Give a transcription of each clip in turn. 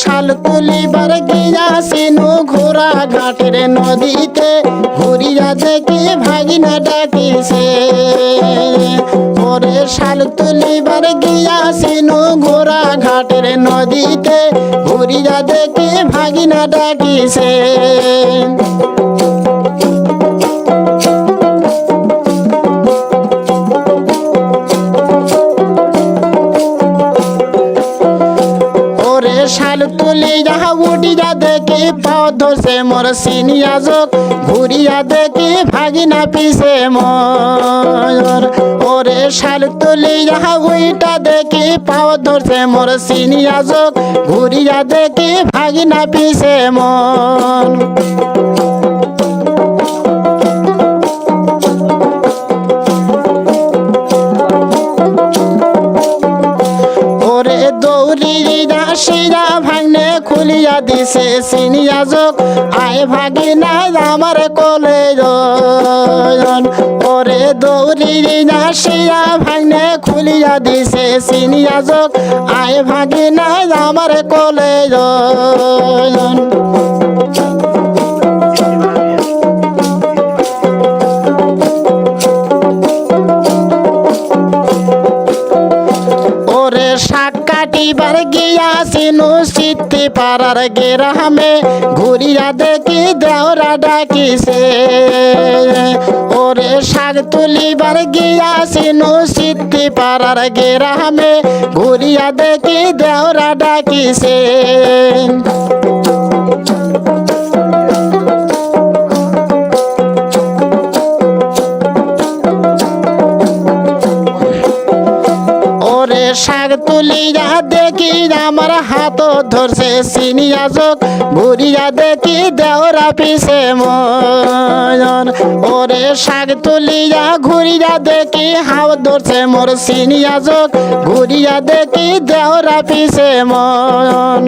শাল তুলিবার গিয়াছিনু ঘোড়া ঘাটের নদীতে ঘুরিয়া দেখি ভাগিনা ডাকিছে। ওরে শাল গিয়া গিয়াছিনু ঘোড়া ঘাটের নদীতে ঘুরিয়া দেখি ভাগিনা ডাকিছে। শাল তুলি যাহা উঠিয়া দেখি, পথ সে মোর সিনিয়া যোগ। ঘুরিয়া দেখি ভাগিনা পিছে মোর ওরে শাল তুলি যাহা উইটা দেখি পাও ধরছে মোর সিনিয়া যোগ। ঘুরিয়া দেখি ভাগিনা পিছে মন। দিছে সিনিয়া যোগ আয় ভাগি না আমার কোলে। ওরে দৌড়ি রাশিয়া ভাঙনে খুলিয়া দিছে সিনিয়া যোগ আয় ভাগি না আমার কোলে। ওরে শাক কাটিবার গিয়াছিনু সিদ্ধি পাড়ার গেরামে, ঘুরিয়া দেখি দেওরা ডাকিছে। ওরে শাক তুলিবার গিয়াছিনু সিদ্ধি পাড়ার গেরামে, ঘুরিয়া দেখি দেওরা ডাকিছে। শাক তুলিয়া দেখি, আমার হাত ধরছে সিনিয়া যোগ ঘুরিয়া দেখি দেওরা পিছে মন ওরে শাক তুলিয়া ঘুরিয়া দেখি, হাও ধরছে মোর সিনিয়া যোগ ঘুরিয়া দেখি দেওরা পিছে মন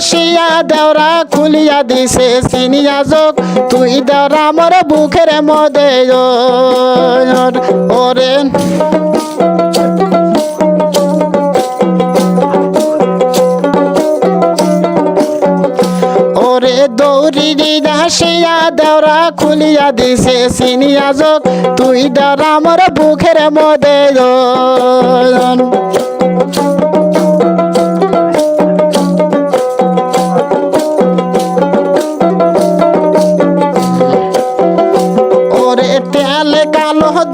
দাসিয়া দেওরা খুলিয়া দিছে সিনিয়া যোগ। তুই দেওরা মোর বুকের মদে ওরে। দাসিয়া দেওরা খুলিয়া দিছে সিনিয়া যোগ। তুই দেওরা মোর বুকের মদে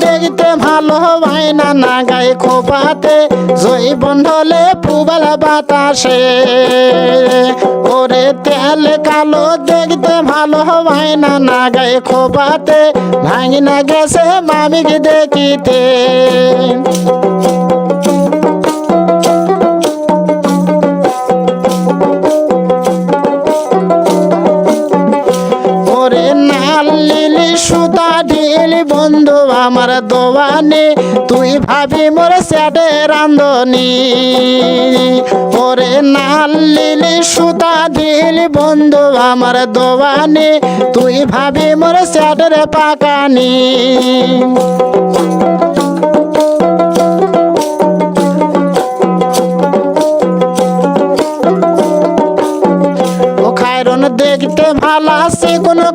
দেখতে ভালো হয় না না গায়ে খোপাতে। জয় বন্ধলে পুবালা বাতাসে। ওরে তেল কালো দেখতে ভালো হয় না না গায়ে খোপাতে। ভাঙি না গেছে মামিকে দেখিতে। আমার দোয়ানে, তুই ভাবি মোর স্যাটে রান্ধনি ওরে নাল লিলি সুতা দিলি বন্ধু আমার দোয়ানে, তুই ভাবি মোর স্যাটের পাকানি।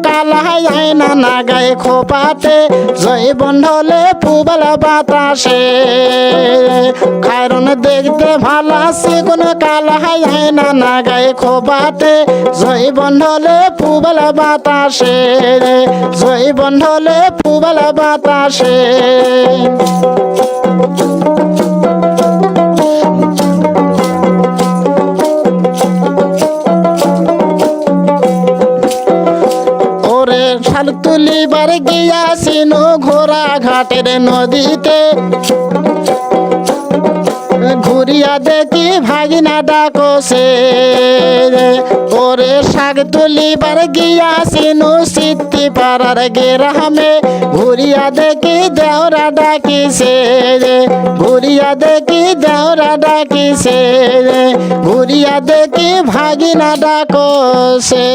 আছে কোনো কালা না না গায়ে খোপাতে, জয় বন্ধলে পুবালা বাতাসে। খায়রন দেখতে ভালো আছে কোনো কালা হয় না না গায়ে খোপাতে, জয় বন্ধলে পুবালা বাতাসে। জয় বন্ধলে পুবালা বাতাসে। তুলিবার গিয়াছিনু ঘোড়া ঘাটের নদীতে। ঘুরিয়া দেখি ভাগিনা ডাকছে ওরে শাক তুলিবার গিয়াছিনু সিদ্ধি পাড়ার গেরামে। ঘুরিয়া দেখি দেওরা ডাকিছে ঘুরিয়া দেখি দেওরা ডাকিছে ঘুরিয়া দেখি ভাগিনা ডাকছে